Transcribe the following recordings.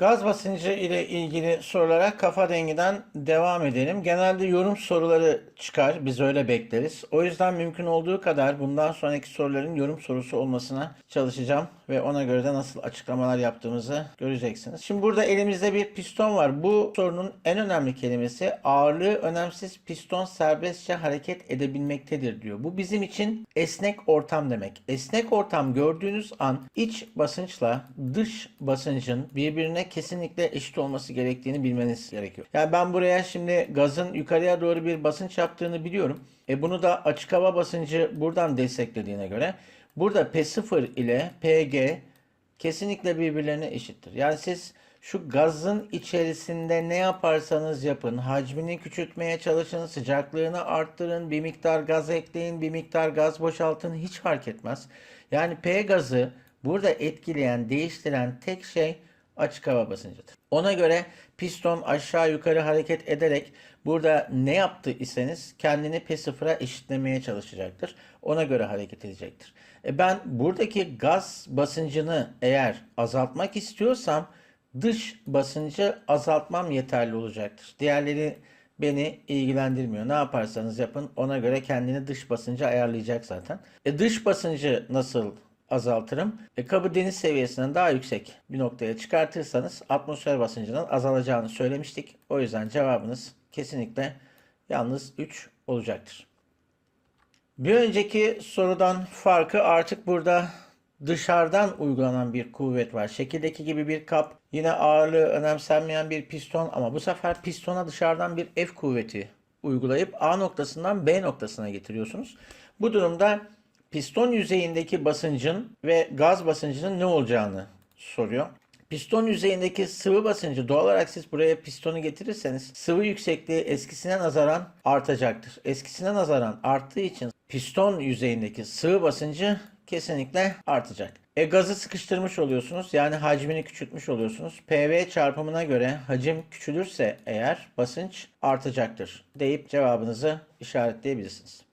Gaz basıncı ile ilgili sorulara kafa dengiden devam edelim. Genelde yorum soruları çıkar. Biz öyle bekleriz. O yüzden mümkün olduğu kadar bundan sonraki soruların yorum sorusu olmasına çalışacağım. Ve ona göre de nasıl açıklamalar yaptığımızı göreceksiniz. Şimdi burada elimizde bir piston var. Bu sorunun en önemli kelimesi ağırlığı önemsiz piston serbestçe hareket edebilmektedir diyor. Bu bizim için esnek ortam demek. Esnek ortam gördüğünüz an iç basınçla dış basıncın birbirine kesinlikle eşit olması gerektiğini bilmeniz gerekiyor. Yani ben buraya şimdi gazın yukarıya doğru bir basınç yaptığını biliyorum. E bunu da açık hava basıncı buradan desteklediğine göre burada P0 ile PG kesinlikle birbirlerine eşittir. Yani siz şu gazın içerisinde ne yaparsanız yapın, hacmini küçültmeye çalışın, sıcaklığını arttırın, bir miktar gaz ekleyin, bir miktar gaz boşaltın hiç fark etmez. Yani P gazı burada etkileyen, değiştiren tek şey açık hava basıncıdır. Ona göre piston aşağı yukarı hareket ederek burada ne yaptı iseniz kendini P0'a eşitlemeye çalışacaktır. Ona göre hareket edecektir. E ben buradaki gaz basıncını eğer azaltmak istiyorsam dış basıncı azaltmam yeterli olacaktır. Diğerleri beni ilgilendirmiyor. Ne yaparsanız yapın ona göre kendini dış basıncı ayarlayacak zaten. E dış basıncı nasıl azaltırım? E kabı deniz seviyesinden daha yüksek bir noktaya çıkartırsanız atmosfer basıncının azalacağını söylemiştik. O yüzden cevabınız kesinlikle yalnız 3 olacaktır. Bir önceki sorudan farkı artık burada dışarıdan uygulanan bir kuvvet var. Şekildeki gibi bir kap, yine ağırlığı önemsenmeyen bir piston ama bu sefer pistona dışarıdan bir F kuvveti uygulayıp A noktasından B noktasına getiriyorsunuz. Bu durumda piston yüzeyindeki basıncın ve gaz basıncının ne olacağını soruyor. Piston yüzeyindeki sıvı basıncı doğal olarak siz buraya pistonu getirirseniz sıvı yüksekliği eskisine nazaran artacaktır. Eskisine nazaran arttığı için piston yüzeyindeki sıvı basıncı kesinlikle artacak. E gazı sıkıştırmış oluyorsunuz. Yani hacmini küçültmüş oluyorsunuz. PV çarpımına göre hacim küçülürse eğer basınç artacaktır deyip cevabınızı işaretleyebilirsiniz.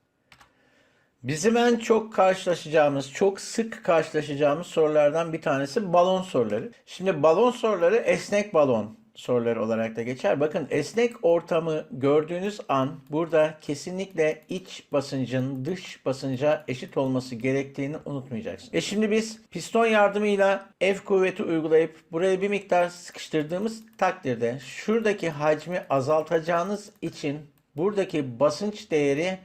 Bizim en çok karşılaşacağımız, çok sık karşılaşacağımız sorulardan bir tanesi balon soruları. Şimdi balon soruları esnek balon soruları olarak da geçer. Bakın esnek ortamı gördüğünüz an burada kesinlikle iç basıncın dış basınca eşit olması gerektiğini unutmayacaksınız. E şimdi biz piston yardımıyla F kuvveti uygulayıp buraya bir miktar sıkıştırdığımız takdirde şuradaki hacmi azaltacağınız için buradaki basınç değeri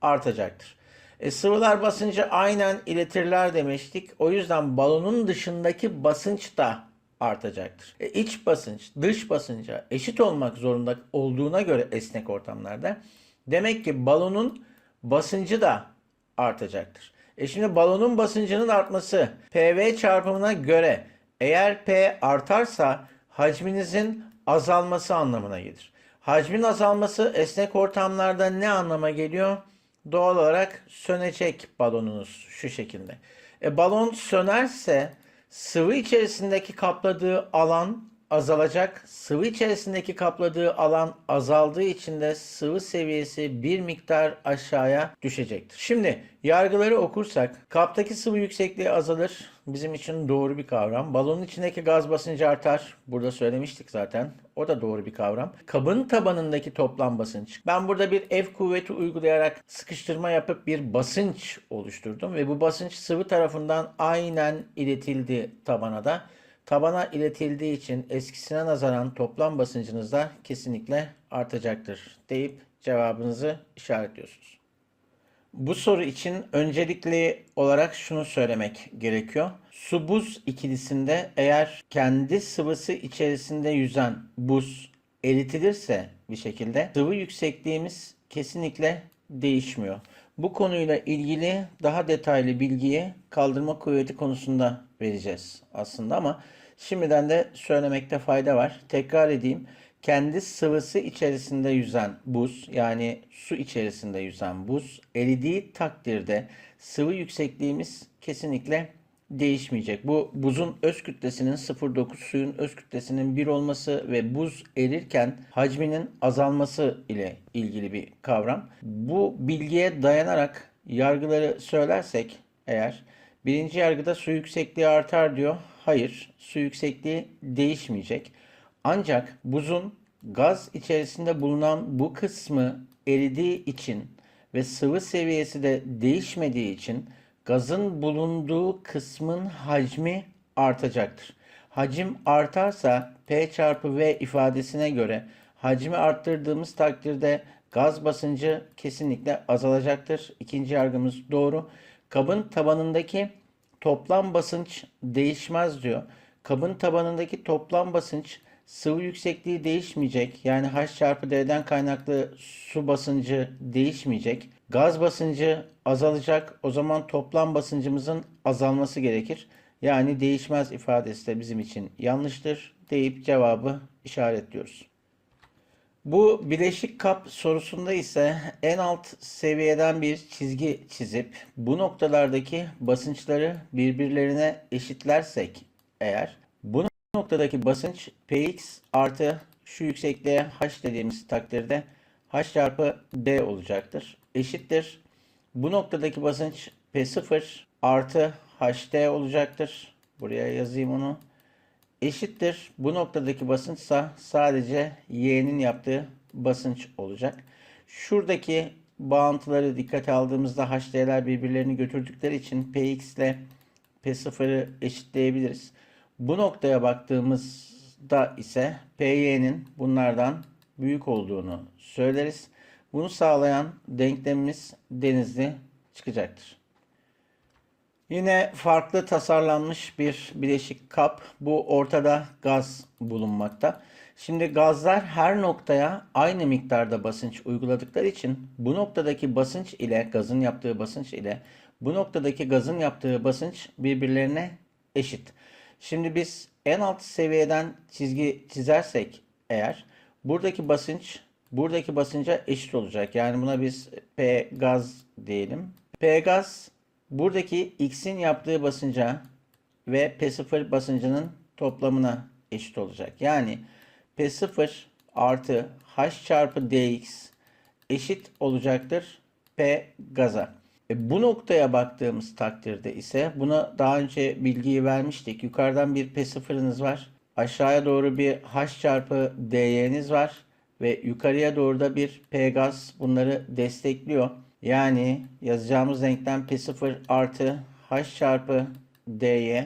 artacaktır. E, sıvılar basıncı aynen iletirler demiştik. O yüzden balonun dışındaki basınç da artacaktır. E, iç basınç dış basınca eşit olmak zorunda olduğuna göre esnek ortamlarda demek ki balonun basıncı da artacaktır. E şimdi balonun basıncının artması PV çarpımına göre eğer P artarsa hacminizin azalması anlamına gelir. Hacmin azalması esnek ortamlarda ne anlama geliyor? Doğal olarak sönecek balonunuz şu şekilde. E, balon sönerse sıvı içerisindeki kapladığı alan azalacak. Sıvı içerisindeki kapladığı alan azaldığı için de sıvı seviyesi bir miktar aşağıya düşecektir. Şimdi yargıları okursak kaptaki sıvı yüksekliği azalır. Bizim için doğru bir kavram. Balonun içindeki gaz basıncı artar. Burada söylemiştik zaten. O da doğru bir kavram. Kabın tabanındaki toplam basınç. Ben burada bir F kuvveti uygulayarak sıkıştırma yapıp bir basınç oluşturdum ve bu basınç sıvı tarafından aynen iletildi tabana da. Tabana iletildiği için eskisine nazaran toplam basıncınız da kesinlikle artacaktır deyip cevabınızı işaretliyorsunuz. Bu soru için öncelikli olarak şunu söylemek gerekiyor. Su buz ikilisinde eğer kendi sıvısı içerisinde yüzen buz eritilirse bir şekilde sıvı yüksekliğimiz kesinlikle değişmiyor. Bu konuyla ilgili daha detaylı bilgiyi kaldırma kuvveti konusunda vereceğiz aslında ama şimdiden de söylemekte fayda var. Tekrar edeyim. Kendi sıvısı içerisinde yüzen buz yani su içerisinde yüzen buz eridiği takdirde sıvı yüksekliğimiz kesinlikle değişmeyecek. Bu buzun öz kütlesinin 0.9 suyun öz kütlesinin 1 olması ve buz erirken hacminin azalması ile ilgili bir kavram. Bu bilgiye dayanarak yargıları söylersek eğer birinci yargıda su yüksekliği artar diyor. Hayır, su yüksekliği değişmeyecek. Ancak buzun gaz içerisinde bulunan bu kısmı eridiği için ve sıvı seviyesi de değişmediği için gazın bulunduğu kısmın hacmi artacaktır. Hacim artarsa P çarpı V ifadesine göre hacmi arttırdığımız takdirde gaz basıncı kesinlikle azalacaktır. İkinci yargımız doğru. Kabın tabanındaki toplam basınç değişmez diyor. Kabın tabanındaki toplam basınç sıvı yüksekliği değişmeyecek. Yani H çarpı D'den kaynaklı su basıncı değişmeyecek. Gaz basıncı azalacak. O zaman toplam basıncımızın azalması gerekir. Yani değişmez ifadesi de bizim için yanlıştır deyip cevabı işaretliyoruz. Bu bileşik kap sorusunda ise en alt seviyeden bir çizgi çizip bu noktalardaki basınçları birbirlerine eşitlersek eğer bu noktadaki basınç Px artı şu yüksekliğe h dediğimiz takdirde h çarpı d olacaktır. Eşittir. Bu noktadaki basınç P0 artı hd olacaktır. Buraya yazayım onu eşittir. Bu noktadaki basınçsa sadece y'nin yaptığı basınç olacak. Şuradaki bağıntıları dikkate aldığımızda HD'ler birbirlerini götürdükleri için Px ile P0'ı eşitleyebiliriz. Bu noktaya baktığımızda ise Py'nin bunlardan büyük olduğunu söyleriz. Bunu sağlayan denklemimiz denizli çıkacaktır. Yine farklı tasarlanmış bir bileşik kap. Bu ortada gaz bulunmakta. Şimdi gazlar her noktaya aynı miktarda basınç uyguladıkları için bu noktadaki basınç ile gazın yaptığı basınç ile bu noktadaki gazın yaptığı basınç birbirlerine eşit. Şimdi biz en alt seviyeden çizgi çizersek eğer buradaki basınç buradaki basınca eşit olacak. Yani buna biz P gaz diyelim. P gaz buradaki x'in yaptığı basınca ve P0 basıncının toplamına eşit olacak. Yani P0 artı H çarpı dx eşit olacaktır P gaza. E bu noktaya baktığımız takdirde ise buna daha önce bilgiyi vermiştik. Yukarıdan bir P0'ınız var. Aşağıya doğru bir H çarpı dy'niz var. Ve yukarıya doğru da bir P gaz bunları destekliyor. Yani yazacağımız denklem P0 artı H çarpı dy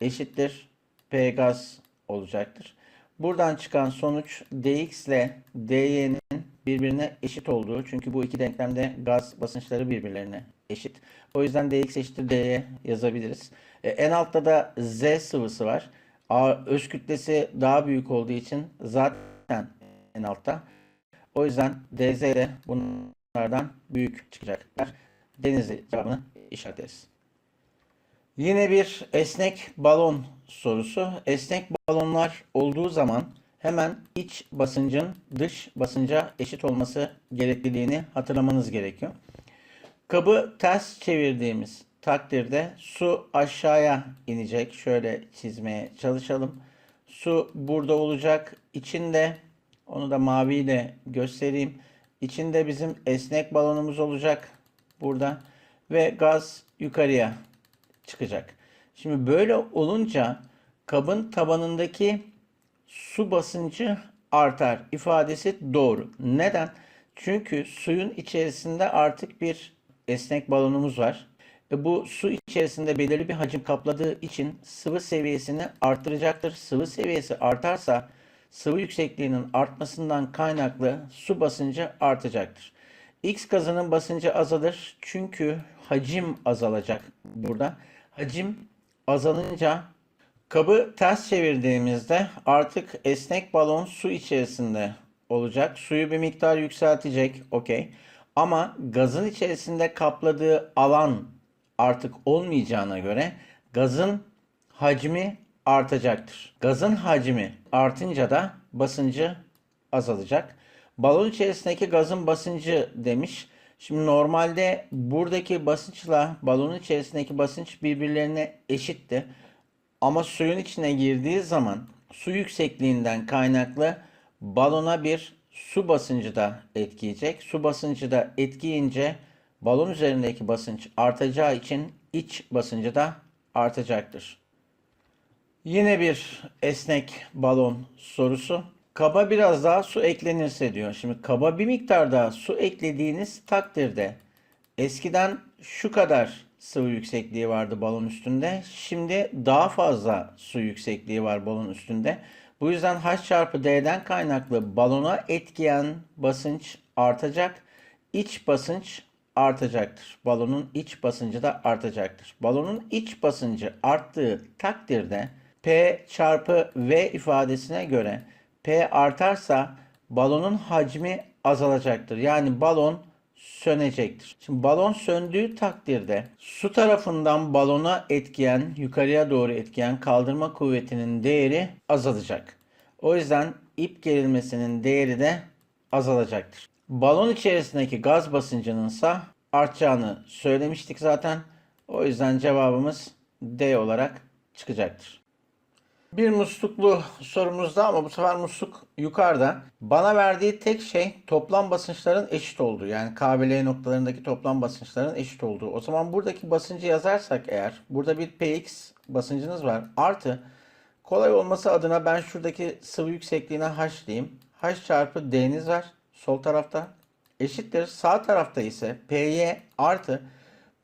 eşittir P gaz olacaktır. Buradan çıkan sonuç dx ile dy'nin birbirine eşit olduğu. Çünkü bu iki denklemde gaz basınçları birbirlerine eşit. O yüzden dx eşittir dy yazabiliriz. E, en altta da z sıvısı var. A, öz kütlesi daha büyük olduğu için zaten en altta. O yüzden dz de bunlardan büyük çıkacaklar. Denizli cevabını işaretleriz. Yine bir esnek balon sorusu. Esnek balonlar olduğu zaman hemen iç basıncın dış basınca eşit olması gerekliliğini hatırlamanız gerekiyor. Kabı ters çevirdiğimiz takdirde su aşağıya inecek. Şöyle çizmeye çalışalım. Su burada olacak. İçinde onu da maviyle göstereyim. İçinde bizim esnek balonumuz olacak. Burada. Ve gaz yukarıya çıkacak. Şimdi böyle olunca kabın tabanındaki su basıncı artar ifadesi doğru. Neden? Çünkü suyun içerisinde artık bir esnek balonumuz var. E bu su içerisinde belirli bir hacim kapladığı için sıvı seviyesini arttıracaktır. Sıvı seviyesi artarsa sıvı yüksekliğinin artmasından kaynaklı su basıncı artacaktır. X gazının basıncı azalır çünkü hacim azalacak burada. Hacim azalınca kabı ters çevirdiğimizde artık esnek balon su içerisinde olacak. Suyu bir miktar yükseltecek. Okey. Ama gazın içerisinde kapladığı alan artık olmayacağına göre gazın hacmi artacaktır. Gazın hacmi artınca da basıncı azalacak. Balon içerisindeki gazın basıncı demiş. Şimdi normalde buradaki basınçla balonun içerisindeki basınç birbirlerine eşitti. Ama suyun içine girdiği zaman su yüksekliğinden kaynaklı balona bir su basıncı da etkileyecek. Su basıncı da etkileyince balon üzerindeki basınç artacağı için iç basıncı da artacaktır. Yine bir esnek balon sorusu. Kaba biraz daha su eklenirse diyor. Şimdi kaba bir miktar daha su eklediğiniz takdirde eskiden şu kadar sıvı yüksekliği vardı balon üstünde. Şimdi daha fazla su yüksekliği var balon üstünde. Bu yüzden H çarpı D'den kaynaklı balona etkiyen basınç artacak. İç basınç artacaktır. Balonun iç basıncı da artacaktır. Balonun iç basıncı arttığı takdirde P çarpı V ifadesine göre P artarsa balonun hacmi azalacaktır. Yani balon sönecektir. Şimdi balon söndüğü takdirde su tarafından balona etkiyen, yukarıya doğru etkiyen kaldırma kuvvetinin değeri azalacak. O yüzden ip gerilmesinin değeri de azalacaktır. Balon içerisindeki gaz basıncının ise artacağını söylemiştik zaten. O yüzden cevabımız D olarak çıkacaktır. Bir musluklu sorumuzda ama bu sefer musluk yukarıda. Bana verdiği tek şey toplam basınçların eşit olduğu. Yani KBL noktalarındaki toplam basınçların eşit olduğu. O zaman buradaki basıncı yazarsak eğer burada bir Px basıncınız var. Artı kolay olması adına ben şuradaki sıvı yüksekliğine H diyeyim. H çarpı D'niz var sol tarafta. Eşittir. Sağ tarafta ise Py artı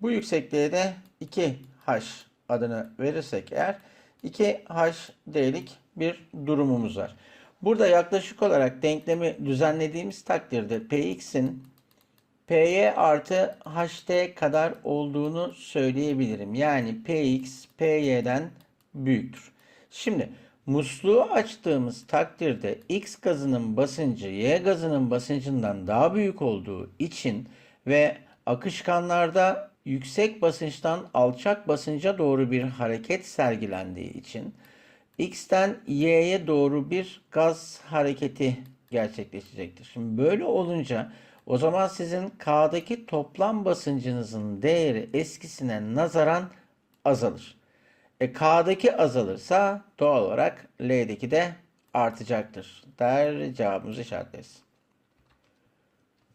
bu yüksekliğe de 2H adını verirsek eğer 2HD'lik bir durumumuz var. Burada yaklaşık olarak denklemi düzenlediğimiz takdirde Px'in Py artı Hd kadar olduğunu söyleyebilirim. Yani Px Py'den büyüktür. Şimdi musluğu açtığımız takdirde X gazının basıncı Y gazının basıncından daha büyük olduğu için ve akışkanlarda yüksek basınçtan alçak basınca doğru bir hareket sergilendiği için X'ten Y'ye doğru bir gaz hareketi gerçekleşecektir. Şimdi böyle olunca o zaman sizin K'daki toplam basıncınızın değeri eskisine nazaran azalır. E, K'daki azalırsa doğal olarak L'deki de artacaktır. Der cevabımızı işaretleriz.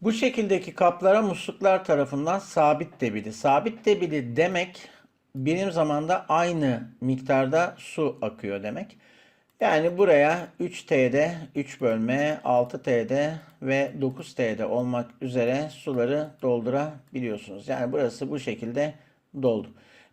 Bu şekildeki kaplara musluklar tarafından sabit debili. Sabit debili demek birim zamanda aynı miktarda su akıyor demek. Yani buraya 3T'de 3 bölme, 6T'de ve 9T'de olmak üzere suları doldurabiliyorsunuz. Yani burası bu şekilde doldu.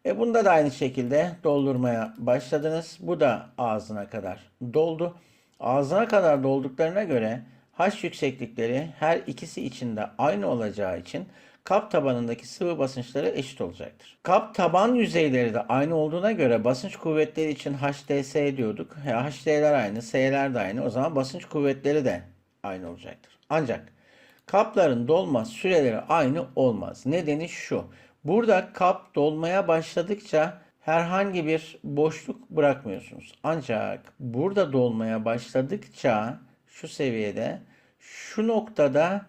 E bunda da aynı şekilde doldurmaya başladınız. Bu da ağzına kadar doldu. Ağzına kadar dolduklarına göre H yükseklikleri her ikisi içinde aynı olacağı için kap tabanındaki sıvı basınçları eşit olacaktır. Kap taban yüzeyleri de aynı olduğuna göre basınç kuvvetleri için HDS diyorduk. HD'ler aynı, S'ler de aynı. O zaman basınç kuvvetleri de aynı olacaktır. Ancak kapların dolma süreleri aynı olmaz. Nedeni şu. Burada kap dolmaya başladıkça herhangi bir boşluk bırakmıyorsunuz. Ancak burada dolmaya başladıkça şu seviyede şu noktada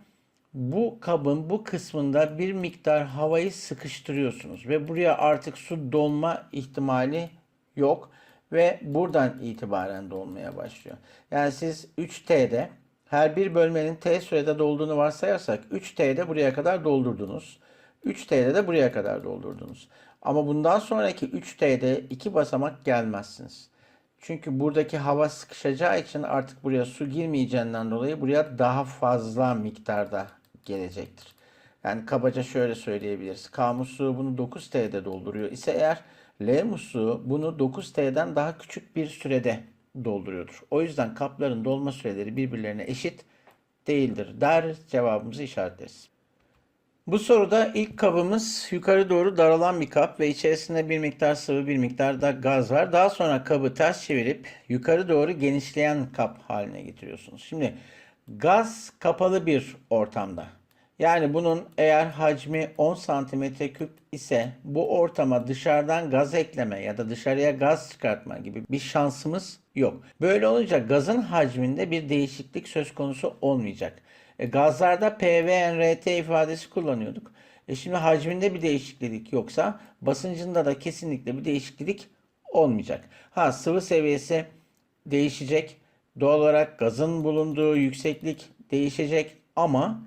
bu kabın bu kısmında bir miktar havayı sıkıştırıyorsunuz ve buraya artık su dolma ihtimali yok ve buradan itibaren dolmaya başlıyor. Yani siz 3T'de her bir bölmenin T sürede dolduğunu varsayarsak 3T'de buraya kadar doldurdunuz. 3T'de de buraya kadar doldurdunuz. Ama bundan sonraki 3T'de iki basamak gelmezsiniz. Çünkü buradaki hava sıkışacağı için artık buraya su girmeyeceğinden dolayı buraya daha fazla miktarda gelecektir. Yani kabaca şöyle söyleyebiliriz. K musluğu bunu 9T'de dolduruyor ise eğer L musluğu bunu 9T'den daha küçük bir sürede dolduruyordur. O yüzden kapların dolma süreleri birbirlerine eşit değildir der cevabımızı işaretleriz. Bu soruda ilk kabımız yukarı doğru daralan bir kap ve içerisinde bir miktar sıvı bir miktar da gaz var. Daha sonra kabı ters çevirip yukarı doğru genişleyen kap haline getiriyorsunuz. Şimdi gaz kapalı bir ortamda. Yani bunun eğer hacmi 10 santimetre küp ise bu ortama dışarıdan gaz ekleme ya da dışarıya gaz çıkartma gibi bir şansımız yok. Böyle olunca gazın hacminde bir değişiklik söz konusu olmayacak. E, gazlarda PVNRT ifadesi kullanıyorduk. E şimdi hacminde bir değişiklik yoksa basıncında da kesinlikle bir değişiklik olmayacak. Ha sıvı seviyesi değişecek. Doğal olarak gazın bulunduğu yükseklik değişecek ama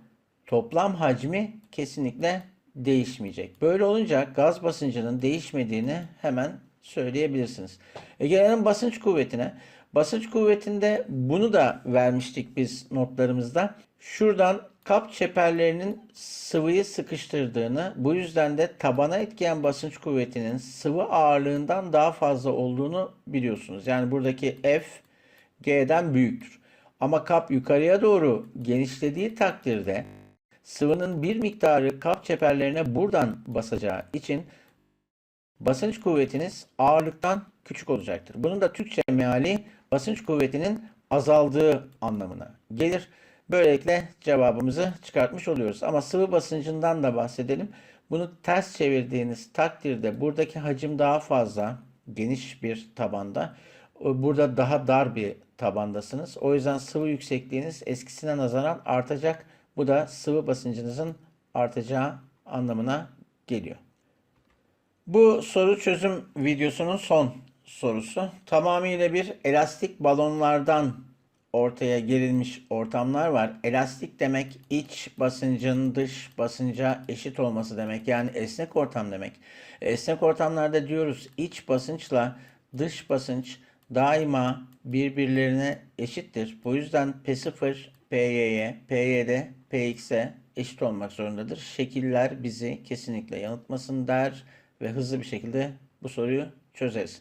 toplam hacmi kesinlikle değişmeyecek. Böyle olunca gaz basıncının değişmediğini hemen söyleyebilirsiniz. E gelelim basınç kuvvetine. Basınç kuvvetinde bunu da vermiştik biz notlarımızda. Şuradan kap çeperlerinin sıvıyı sıkıştırdığını, bu yüzden de tabana etkileyen basınç kuvvetinin sıvı ağırlığından daha fazla olduğunu biliyorsunuz. Yani buradaki F G'den büyüktür. Ama kap yukarıya doğru genişlediği takdirde sıvının bir miktarı kap çeperlerine buradan basacağı için basınç kuvvetiniz ağırlıktan küçük olacaktır. Bunun da Türkçe meali basınç kuvvetinin azaldığı anlamına gelir. Böylelikle cevabımızı çıkartmış oluyoruz. Ama sıvı basıncından da bahsedelim. Bunu ters çevirdiğiniz takdirde buradaki hacim daha fazla, geniş bir tabanda. Burada daha dar bir tabandasınız. O yüzden sıvı yüksekliğiniz eskisine nazaran artacak. Bu da sıvı basıncınızın artacağı anlamına geliyor. Bu soru çözüm videosunun son sorusu. Tamamıyla bir elastik balonlardan ortaya gerilmiş ortamlar var. Elastik demek iç basıncın dış basınca eşit olması demek. Yani esnek ortam demek. Esnek ortamlarda diyoruz iç basınçla dış basınç daima birbirlerine eşittir. Bu yüzden P0, PY'ye, PY'de PX'e eşit olmak zorundadır. Şekiller bizi kesinlikle yanıltmasın der ve hızlı bir şekilde bu soruyu çözeriz.